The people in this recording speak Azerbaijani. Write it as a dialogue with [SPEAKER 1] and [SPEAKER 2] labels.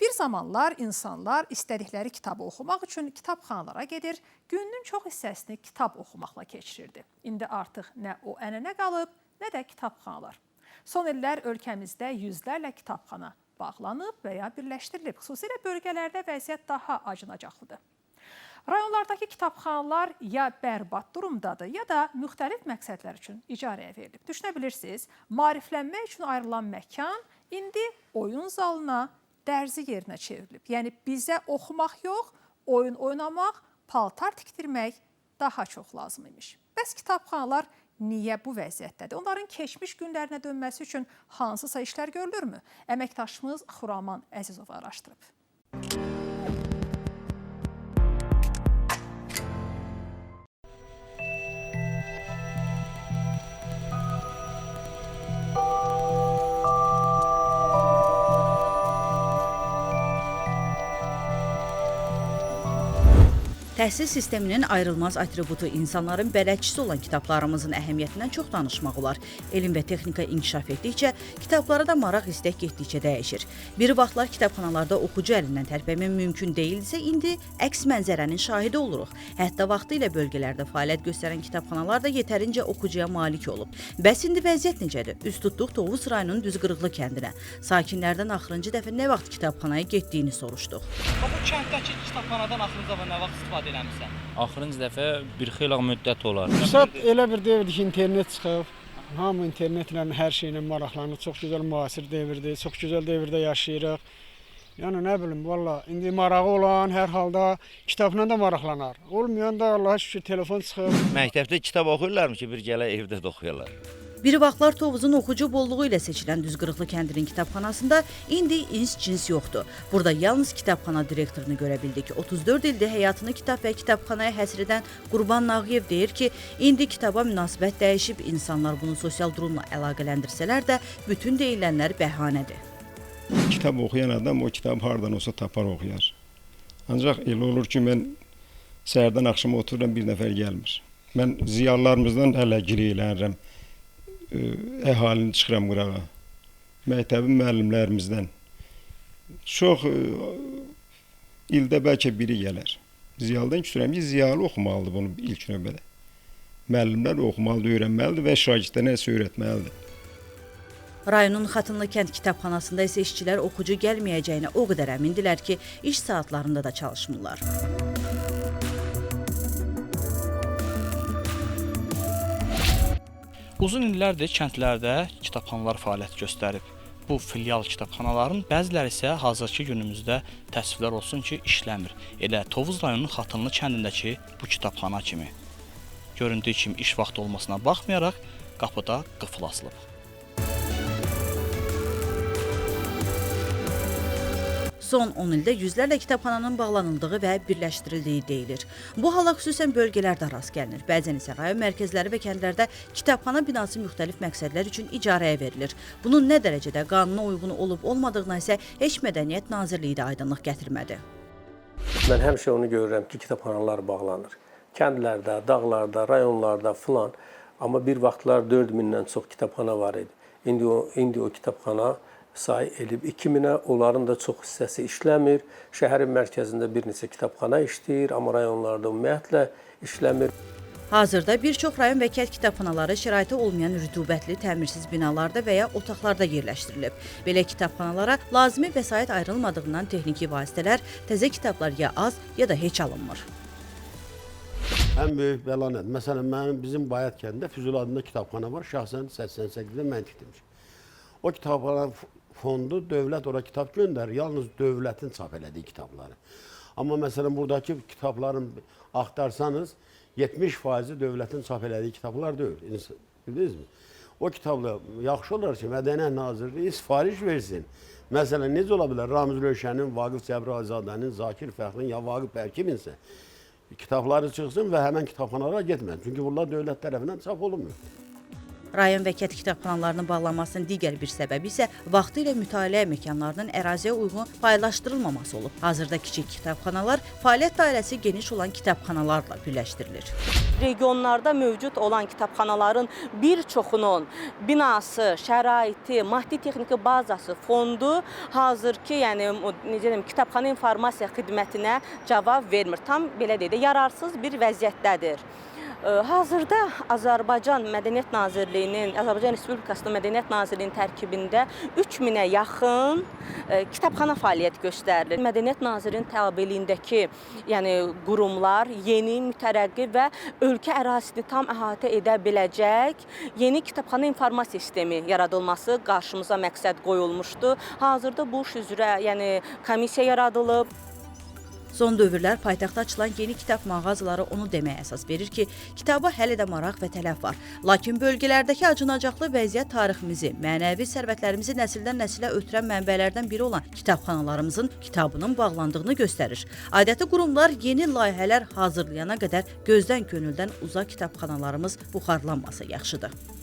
[SPEAKER 1] Bir zamanlar insanlar istədikləri kitabı oxumaq üçün kitabxanalara gedir, gününün çox hissəsini kitab oxumaqla keçirirdi. İndi artıq nə o ənənə qalıb, nə də kitabxanalar. Son illər ölkəmizdə yüzlərlə kitabxana bağlanıb və ya birləşdirilib. Xüsusilə bölgələrdə vəziyyət daha acınacaqlıdır. Rayonlardakı kitabxanalar ya bərbad durumdadır, ya da müxtəlif məqsədlər üçün icarəyə verilib. Düşünə bilirsiniz, maariflənmək üçün ayrılan məkan indi oyun zalına, dərzi yerinə çevrilib. Yəni bizə oxumaq yox, oyun oynamaq, paltar tikdirmək daha çox lazım imiş. Bəs kitabxanalar niyə bu vəziyyətdədir? Onların keçmiş günlərinə dönməsi üçün hansısa işlər görülürmü? Əməkdaşımız Xuraman Əzizov araşdırıb.
[SPEAKER 2] Təhsil sisteminin ayrılmaz atributu insanların bələdçisi olan kitablarımızın əhəmiyyətindən çox danışmaq olar. Elm və texnika inkişaf etdikcə kitablara da maraq istək getdikcə dəyişir. Bir vaxtlar kitabxanalarda oxucu əlindən tərpənmək mümkün deyildisə, indi əks mənzərənin şahidi oluruq. Hətta vaxtı ilə bölgələrdə fəaliyyət göstərən kitabxanalar da yetərincə oxucuya malik olub. Bəs indi vəziyyət necədir? Üst tutduq Tovuz rayonunun Düzqırıqlı kəndinə. Sakinlərdən axırıncı dəfə nə vaxt kitabxanaya getdiyini soruşduq.
[SPEAKER 3] Bu kənddəki kitabxanadan axırıncı dəfə nə vaxt istifadə eləmisən?
[SPEAKER 4] Axırıncı dəfə bir xeyli müddət olar.
[SPEAKER 5] Fürsət elə bir devirdir ki, internet çıxıb. Hamı internetlə hər şeylə maraqlanır. Çox gözəl müasir devirdir. Çox gözəl devirdə yaşayırıq. Yəni nə bilim, valla indi marağı olan hər halda kitabla da maraqlanar. Olmayan da Allah'a şükür telefon çıxıb.
[SPEAKER 6] Məktəbdə kitab oxuyurlarmı ki, bir gələ evdə də oxuyurlar.
[SPEAKER 2] Bir vaxtlar Tovuzun oxucu bolluğu ilə seçilən Düzqırıqlı kəndinin kitabxanasında indi ins cins yoxdur. Burada yalnız kitabxana direktorunu görə bildik. 34 ildir həyatını kitab və kitabxanaya həsr edən Qurban Nağıyev deyir ki, indi kitaba münasibət dəyişib, insanlar bunu sosial durumla əlaqələndirsələr də bütün deyilənlər bəhanədir.
[SPEAKER 7] kitab oxuyan adam o kitabı hardan olsa tapar oxuyar. Ancaq elə olur ki, mən səhərdən axşama otururam, bir nəfər gəlmir. Mən ziyalılarımızdan hələ gireylənirəm. Ə, Əhalini çıxıram qırağa. Məktəbin müəllimlərimizdən. Çox ə, ildə bəlkə biri gələr. Ziyalıdan küsürəm ki, ziyalı oxumalıdır bunu ilk növbədə. Müəllimlər oxumalıdır, öyrənməlidir və şagirdlərə nəsə öyrətməlidir.
[SPEAKER 2] Rayonun Xatınlı kənd kitabxanasında isə işçilər oxucu gəlməyəcəyinə o qədər əmindilər ki, iş saatlarında da çalışmırlar.
[SPEAKER 3] Uzun illərdir kəndlərdə kitabxanalar fəaliyyət göstərib. Bu filial kitabxanaların bəziləri isə hazırki günümüzdə təəssüflər olsun ki, işləmir. Elə Tovuz rayonunun Xatınlı kəndindəki bu kitabxana kimi. Göründüyü kimi iş vaxtı olmasına baxmayaraq qapıda qıfıl asılıb.
[SPEAKER 2] Son 10 ildə yüzlərlə kitabxananın bağlanıldığı və birləşdirildiyi deyilir. Bu hala xüsusən bölgələrdə rast gəlinir. Bəzən isə rayon mərkəzləri və kəndlərdə kitabxana binası müxtəlif məqsədlər üçün icarəyə verilir. Bunun nə dərəcədə qanuna uyğun olub-olmadığına isə heç Mədəniyyət Nazirliyi də aydınlıq gətirmədi.
[SPEAKER 8] Mən həmişə onu görürəm ki, kitabxanalar bağlanır. Kəndlərdə, dağlarda, rayonlarda filan. Amma bir vaxtlar 4000-dən çox kitabxana var idi. İndi o indi o kitabxana say elib 2000-ə, onların da çox hissəsi işləmir. Şəhərin mərkəzində bir neçə kitabxana işləyir, amma rayonlarda ümumiyyətlə işləmir.
[SPEAKER 2] Hazırda bir çox rayon və kənd kitabxanaları şəraiti olmayan rütubətli, təmirsiz binalarda və ya otaqlarda yerləşdirilib. Belə kitabxanalara lazımi vəsait ayrılmadığından texniki vasitələr, təzə kitablar ya az, ya da heç alınmır.
[SPEAKER 9] Ən böyük bəla nədir? Məsələn, mənim bizim Bayat kəndində Füzuli adında kitabxana var. Şəxsən 88-də mən tikdirmişəm. O kitabxana f- fondu dövlət ora kitab göndərir. Yalnız dövlətin çap elədiyi kitabları. Amma məsələn buradakı kitabların axtarsanız 70%-i dövlətin çap elədiyi kitablar deyil. Bildinizmi? O kitablar yaxşı olar ki, Mədəniyyət Nazirliyi sifariş versin. Məsələn, necə ola bilər? Ramiz Rövşənin, Vaqif Cəbrayzadənin, Zakir Fəxrin ya Vaqif Bərkiminsə kitabları çıxsın və həmən kitabxanalara getməsin. Çünki bunlar dövlət tərəfindən çap olunmur.
[SPEAKER 2] Rayon və kənd kitabxanalarının bağlanmasının digər bir səbəbi isə vaxtilə mütaliə məkanlarının əraziyə uyğun paylaşdırılmaması olub. Hazırda kiçik kitabxanalar fəaliyyət dairəsi geniş olan kitabxanalarla birləşdirilir.
[SPEAKER 10] regionlarda mövcud olan kitabxanaların bir çoxunun binası, şəraiti, maddi-texniki bazası, fondu hazırki, yəni necə deyim, kitabxana informasiya xidmətinə cavab vermir. Tam belə deyək də yararsız bir vəziyyətdədir. Ə, Hazırda Azərbaycan Mədəniyyət Nazirliyinin, Azərbaycan Respublikasının Mədəniyyət Nazirliyinin tərkibində 3000-ə yaxın ə, kitabxana fəaliyyət göstərilir. Mədəniyyət Nazirliyinin tabeliyindəki, yəni qurumlar yeni, mütərəqqi və ölkə ərazisini tam əhatə edə biləcək yeni kitabxana informasiya sistemi yaradılması qarşımıza məqsəd qoyulmuşdu. Hazırda bu iş üzrə, yəni komissiya yaradılıb.
[SPEAKER 2] Son dövrlər paytaxtda açılan yeni kitab mağazaları onu deməyə əsas verir ki, kitaba hələ də maraq və tələb var. Lakin bölgələrdəki acınacaqlı vəziyyət tariximizi, mənəvi sərvətlərimizi nəsildən nəsilə ötürən mənbələrdən biri olan kitabxanalarımızın kitabının bağlandığını göstərir. Adəti qurumlar yeni layihələr hazırlayana qədər gözdən könüldən uzaq kitabxanalarımız buxarlanmasa yaxşıdır.